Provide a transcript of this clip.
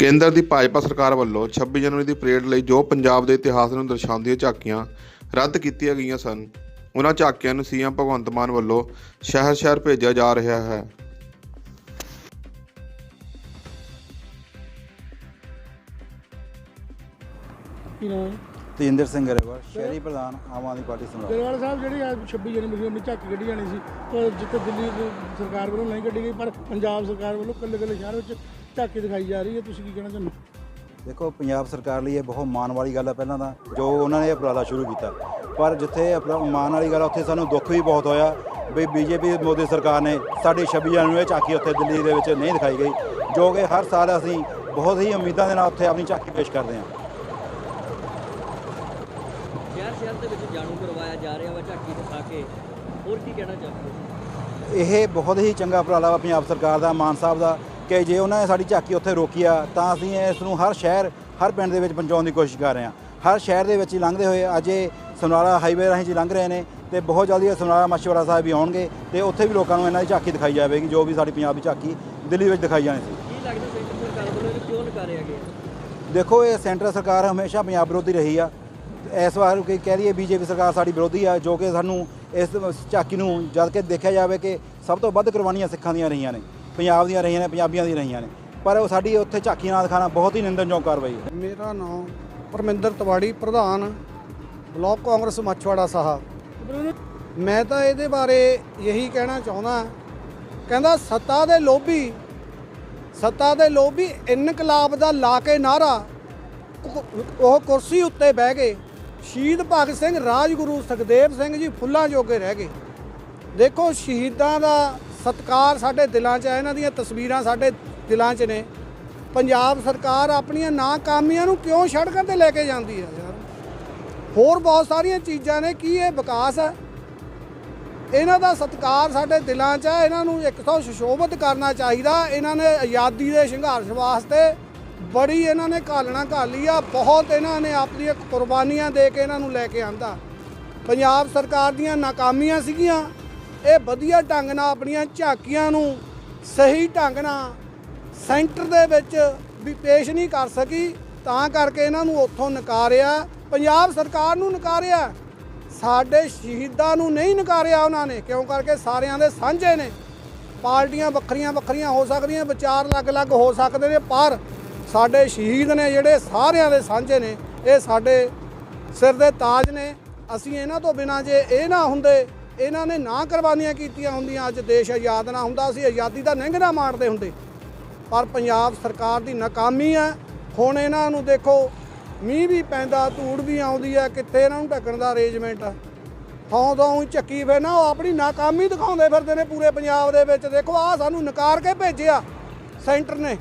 ਕੇਂਦਰ ਦੀ ਭਾਜਪਾ ਸਰਕਾਰ ਵੱਲੋਂ 26 ਜਨਵਰੀ ਦੀ ਪਰੇਡ ਲਈ ਜੋ ਪੰਜਾਬ ਦੇ ਇਤਿਹਾਸ ਨੂੰ ਦਰਸਾਉਂਦੀਆਂ ਝਾਕੀਆਂ ਰੱਦ ਕੀਤੀਆਂ ਗਈਆਂ ਸਨ ਉਹਨਾਂ ਝਾਕੀਆਂ ਨੂੰ ਸੀਐਮ ਭਗਵੰਤ ਮਾਨ ਵੱਲੋਂ ਸ਼ਹਿਰ-ਸ਼ਹਿਰ ਭੇਜਿਆ ਜਾ ਰਿਹਾ ਹੈ। ਤੇਜਿੰਦਰ ਸਿੰਘ ਗਰੇਵਾਲ ਸ਼ਹਿਰੀ ਪ੍ਰਧਾਨ ਆਮ ਆਦਮੀ ਪਾਰਟੀ ਸਮਰਾਲਾ ਗਰੇਵਾਲ ਸਾਹਿਬ ਜਿਹੜੀ ਅੱਜ 26 ਜਨਵਰੀ ਨੂੰ ਝਾਕੀ ਕੱਢੀ ਜਾਣੀ ਸੀ ਜਿੱਥੇ ਦਿੱਲੀ ਸਰਕਾਰ ਵੱਲੋਂ ਨਹੀਂ ਕੱਢੀ ਗਈ ਪਰ ਪੰਜਾਬ ਸਰਕਾਰ ਵੱਲੋਂ ਕੱਲੇ ਕੱਲੇ ਸ਼ਹਿਰ ਵਿੱਚ ਝਾਕੀ ਦਿਖਾਈ ਜਾ ਰਹੀ ਹੈ ਤੁਸੀਂ ਕੀ ਕਹਿਣਾ ਚਾਹੁੰਦੇ ਹੋ? ਦੇਖੋ ਪੰਜਾਬ ਸਰਕਾਰ ਲਈ ਇਹ ਬਹੁਤ ਮਾਣ ਵਾਲੀ ਗੱਲ ਹੈ ਪਹਿਲਾਂ ਤਾਂ ਜੋ ਉਹਨਾਂ ਨੇ ਇਹ ਉਪਰਾਲਾ ਸ਼ੁਰੂ ਕੀਤਾ। ਪਰ ਜਿੱਥੇ ਆਪਣਾ ਮਾਣ ਵਾਲੀ ਗੱਲ ਉੱਥੇ ਸਾਨੂੰ ਦੁੱਖ ਵੀ ਬਹੁਤ ਹੋਇਆ ਵੀ ਬੀਜੇਪੀ ਮੋਦੀ ਸਰਕਾਰ ਨੇ ਸਾਡੀ 26 ਜਨਵਰੀ ਨੂੰ ਇਹ ਝਾਕੀ ਉੱਥੇ ਦਿੱਲੀ ਦੇ ਵਿੱਚ ਨਹੀਂ ਦਿਖਾਈ ਗਈ ਜੋ ਕਿ ਹਰ ਸਾਲ ਅਸੀਂ ਬਹੁਤ ਹੀ ਉਮੀਦਾਂ ਦੇ ਨਾਲ ਉੱਥੇ ਆਪਣੀ ਝਾਕੀ ਪੇਸ਼ ਕਰਦੇ ਹਾਂ। ਸ਼ਹਿਰ ਸ਼ਹਿਰ ਦੇ ਵਿੱਚ ਜਾਣੂ ਕਰਵਾਇਆ ਜਾ ਰਿਹਾ ਵਾ ਝਾਕੀ ਦਿਖਾ ਕੇ। ਹੋਰ ਕੀ ਕਹਿਣਾ ਚਾਹੁੰਦੇ ਹੋ? ਇਹ ਬਹੁਤ ਹੀ ਚੰਗਾ ਉਪਰਾਲਾ ਵਾ ਪੰਜਾਬ ਸਰਕਾਰ ਦਾ ਮਾਨ ਸਾਹਿਬ ਦਾ। ਕਿ ਜੇ ਉਹਨਾਂ ਨੇ ਸਾਡੀ ਝਾਕੀ ਉੱਥੇ ਰੋਕੀ ਆ ਤਾਂ ਅਸੀਂ ਇਸ ਨੂੰ ਹਰ ਸ਼ਹਿਰ ਹਰ ਪਿੰਡ ਦੇ ਵਿੱਚ ਪਹੁੰਚਾਉਣ ਦੀ ਕੋਸ਼ਿਸ਼ ਕਰ ਰਹੇ ਹਾਂ। ਹਰ ਸ਼ਹਿਰ ਦੇ ਵਿੱਚ ਹੀ ਲੰਘਦੇ ਹੋਏ ਅੱਜ ਇਹ ਸਮਰਾਲਾ ਹਾਈਵੇ ਰਾਹੀਂ ਜੀ ਲੰਘ ਰਹੇ ਨੇ ਤੇ ਬਹੁਤ ਜਲਦੀ ਇਹ ਸਮਰਾਲਾ ਮਛਵਾੜਾ ਸਾਹਿਬ ਵੀ ਆਉਣਗੇ ਤੇ ਉੱਥੇ ਵੀ ਲੋਕਾਂ ਨੂੰ ਇਹਨਾਂ ਦੀ ਝਾਕੀ ਦਿਖਾਈ ਜਾਵੇਗੀ ਜੋ ਵੀ ਸਾਡੀ ਪੰਜਾਬੀ ਝਾਕੀ ਦਿੱਲੀ ਵਿੱਚ ਦਿਖਾਈ ਜਾਣੀ ਸੀ। ਕੀ ਲੱਗਦਾ ਸੈਂਟਰ ਸਰਕਾਰ ਵੱਲੋਂ ਇਹਨੂੰ ਕਿਉਂ ਨਕਾਰਿਆ ਗਿਆ? ਦੇਖੋ ਇਹ ਸੈਂਟਰ ਸਰਕਾਰ ਹਮੇਸ਼ਾ ਪੰਜਾਬ ਵਿਰੋਧੀ ਰਹੀ ਆ। ਇਸ ਵਾਰ ਕੋਈ ਕਹਿ ਰਹੀ ਹੈ ਬੀਜੇਪੀ ਸਰਕਾਰ ਸਾਡੀ ਵਿਰੋਧੀ ਆ ਜੋ ਕਿ ਸਾਨੂੰ ਇਸ ਝਾਕੀ ਨੂੰ ਜਦ ਕਿ ਦੇਖਿਆ ਜਾਵੇ ਕਿ ਸਭ ਤੋਂ ਵੱਧ ਕੁਰਬਾਨੀਆਂ ਸਿੱਖਾਂ ਦੀਆਂ ਰਹੀਆਂ ਨੇ। ਪੰਜਾਬ ਦੀਆਂ ਰਹੀਆਂ ਨੇ, ਪੰਜਾਬੀਆਂ ਦੀਆਂ ਰਹੀਆਂ ਨੇ। ਪਰ ਉਹ ਸਾਡੀ ਉੱਥੇ ਝਾਕੀਆਂ ਨਾਲ ਦਿਖਾਉਣਾ ਬਹੁਤ ਹੀ ਨਿੰਦਨਯੋਗ ਕਾਰਵਾਈ ਹੈ। ਮੇਰਾ ਨਾਮ ਪਰਮਿੰਦਰ ਤਵਾੜੀ, ਪ੍ਰਧਾਨ ਬਲਾਕ ਕਾਂਗਰਸ ਮਛਵਾੜਾ ਸਾਹਿਬ। ਮੈਂ ਤਾਂ ਇਹਦੇ ਬਾਰੇ ਇਹੀ ਕਹਿਣਾ ਚਾਹੁੰਦਾ, ਕਹਿੰਦਾ ਸੱਤਾ ਦੇ ਲੋਭੀ, ਸੱਤਾ ਦੇ ਲੋਭੀ ਇਨਕਲਾਬ ਦਾ ਲਾ ਕੇ ਨਾਰਾ ਉਹ ਕੁਰਸੀ ਉੱਤੇ ਬਹਿ ਗਏ। ਸ਼ਹੀਦ ਭਗਤ ਸਿੰਘ ਰਾਜਗੁਰੂ ਸੁਖਦੇਵ ਸਿੰਘ ਜੀ ਫੁੱਲਾਂ ਜੋਗੇ ਰਹਿ ਗਏ। ਦੇਖੋ ਸ਼ਹੀਦਾਂ ਦਾ ਸਤਕਾਰ ਸਾਡੇ ਦਿਲਾਂ 'ਚ ਹੈ ਇਹਨਾਂ ਦੀਆਂ ਤਸਵੀਰਾਂ ਸਾਡੇ ਦਿਲਾਂ 'ਚ ਨੇ। ਪੰਜਾਬ ਸਰਕਾਰ ਆਪਣੀਆਂ ਨਾਕਾਮੀਆਂ ਨੂੰ ਕਿਉਂ ਸੜਕਾਂ ਤੇ ਲੈ ਕੇ ਜਾਂਦੀ ਹੈ ਯਾਰ? ਹੋਰ ਬਹੁਤ ਸਾਰੀਆਂ ਚੀਜ਼ਾਂ ਨੇ, ਕੀ ਇਹ ਵਿਕਾਸ ਹੈ? ਇਹਨਾਂ ਦਾ ਸਤਕਾਰ ਸਾਡੇ ਦਿਲਾਂ 'ਚ ਹੈ ਇਹਨਾਂ ਨੂੰ ਇੱਕ ਤੋਂ ਸੁਸ਼ੋਭਿਤ ਕਰਨਾ ਚਾਹੀਦਾ। ਇਹਨਾਂ ਨੇ ਆਜ਼ਾਦੀ ਦੇ ਸੰਘਰਸ਼ ਵਾਸਤੇ ਬੜੀ ਇਹਨਾਂ ਨੇ ਘਾਲਣਾ ਘਾਲੀ ਆ, ਬਹੁਤ ਇਹਨਾਂ ਨੇ ਆਪਣੀਆਂ ਕੁਰਬਾਨੀਆਂ ਦੇ ਕੇ ਇਹਨਾਂ ਨੂੰ ਲੈ ਕੇ ਆਂਦਾ। ਪੰਜਾਬ ਸਰਕਾਰ ਦੀਆਂ ਨਾਕਾਮੀਆਂ ਸੀਗੀਆਂ। ਇਹ ਵਧੀਆ ਢੰਗ ਨਾਲ ਆਪਣੀਆਂ ਝਾਕੀਆਂ ਨੂੰ ਸਹੀ ਢੰਗ ਨਾਲ ਸੈਂਟਰ ਦੇ ਵਿੱਚ ਵੀ ਪੇਸ਼ ਨਹੀਂ ਕਰ ਸਕੀ, ਤਾਂ ਕਰਕੇ ਇਹਨਾਂ ਨੂੰ ਉੱਥੋਂ ਨਕਾਰਿਆ। ਪੰਜਾਬ ਸਰਕਾਰ ਨੂੰ ਨਕਾਰਿਆ। ਸਾਡੇ ਸ਼ਹੀਦਾਂ ਨੂੰ ਨਹੀਂ ਨਕਾਰਿਆ ਉਹਨਾਂ ਨੇ, ਕਿਉਂ ਕਰਕੇ ਸਾਰਿਆਂ ਦੇ ਸਾਂਝੇ ਨੇ। ਪਾਰਟੀਆਂ ਵੱਖਰੀਆਂ ਵੱਖਰੀਆਂ ਹੋ ਸਕਦੀਆਂ, ਵਿਚਾਰ ਅਲੱਗ-ਅਲੱਗ ਹੋ ਸਕਦੇ ਨੇ, ਪਰ ਸਾਡੇ ਸ਼ਹੀਦ ਨੇ ਜਿਹੜੇ ਸਾਰਿਆਂ ਦੇ ਸਾਂਝੇ ਨੇ, ਇਹ ਸਾਡੇ ਸਿਰ ਦੇ ਤਾਜ ਨੇ। ਅਸੀਂ ਇਹਨਾਂ ਤੋਂ ਬਿਨਾਂ ਜੇ ਇਹ ਨਾ ਹੁੰਦੇ ਇਹਨਾਂ ਨੇ ਨਾ ਕੁਰਬਾਨੀਆਂ ਕੀਤੀਆਂ ਹੁੰਦੀਆਂ, ਅੱਜ ਦੇਸ਼ ਆਜ਼ਾਦ ਨਾ ਹੁੰਦਾ ਅਸੀਂ ਆਜ਼ਾਦੀ ਦਾ ਨਿੰਗ ਨਾ ਮਾਰਦੇ ਹੁੰਦੇ। ਪਰ ਪੰਜਾਬ ਸਰਕਾਰ ਦੀ ਨਾਕਾਮੀ ਹੈ। ਹੁਣ ਇਹਨਾਂ ਨੂੰ ਦੇਖੋ, ਮੀਂਹ ਵੀ ਪੈਂਦਾ, ਧੂੜ ਵੀ ਆਉਂਦੀ ਹੈ, ਕਿੱਥੇ ਇਹਨਾਂ ਨੂੰ ਢੱਕਣ ਦਾ ਅਰੇਂਜਮੈਂਟ ਆ ਥੋਂ ਥੋਂ ਹੀ ਚੱਕੀ ਫਿਰ ਨਾ, ਉਹ ਆਪਣੀ ਨਾਕਾਮੀ ਦਿਖਾਉਂਦੇ ਫਿਰਦੇ ਨੇ ਪੂਰੇ ਪੰਜਾਬ ਦੇ ਵਿੱਚ। ਦੇਖੋ, ਆਹ ਸਾਨੂੰ ਨਕਾਰ ਕੇ ਭੇਜਿਆ ਸੈਂਟਰ ਨੇ।